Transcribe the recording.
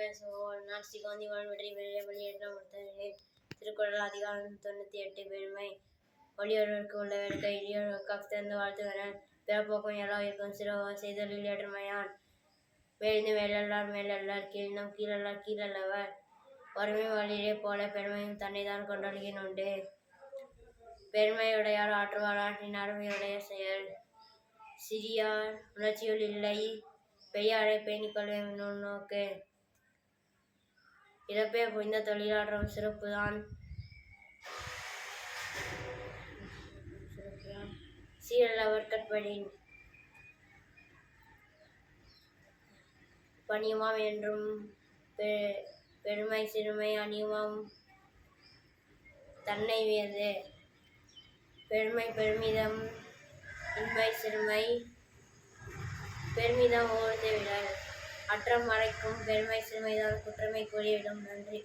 பேசுவோம். நான் ஸ்ரீ வெற்றி வெளியே வெளியேற்றம் கொடுத்தேன் திருக்குறள் அதிகாரம் தொண்ணூற்றி எட்டு பெருமை. ஒளியொருவருக்கு உள்ள வேட்கை இடியொருவருக்காக திறந்து வாழ்த்துகிறேன். பிறப்போக்கும் எல்லாம் இருக்கும் சிறுவ செய்தலில் ஏற்றுமையான் மேலிருந்து மேலல்லார் மேலல்லார் கீழ்நம் கீழல்லார் கீழல்லவர். வறுமை வழியிலே போல பெருமையும் தன்னை தான் கொண்டாடுகின் உண்டு. பெருமையுடையார் ஆற்றுவார் ஆற்றின் அருமையுடைய செயல். சிறியார் உணர்ச்சியுள் இல்லை பெரியாரை பேணிக்கொள்வேன் நோக்கு. இறப்பே புரிந்த தொழிலாற்றும் சிறப்புதான். சீரல்லவர் கற்படின் பணியுமாம் என்றும் பெ- பெருமை சிறுமை அணியுமாம் தன்னை வியது பெருமை பெருமிதம் இன்மை சிறுமை பெருமிதம் ஓர்ந்து விடல் அற்றம் மறைக்கும் பெருமை சிறுமைதான் குற்றமை கூறிவிடும் நன்றி.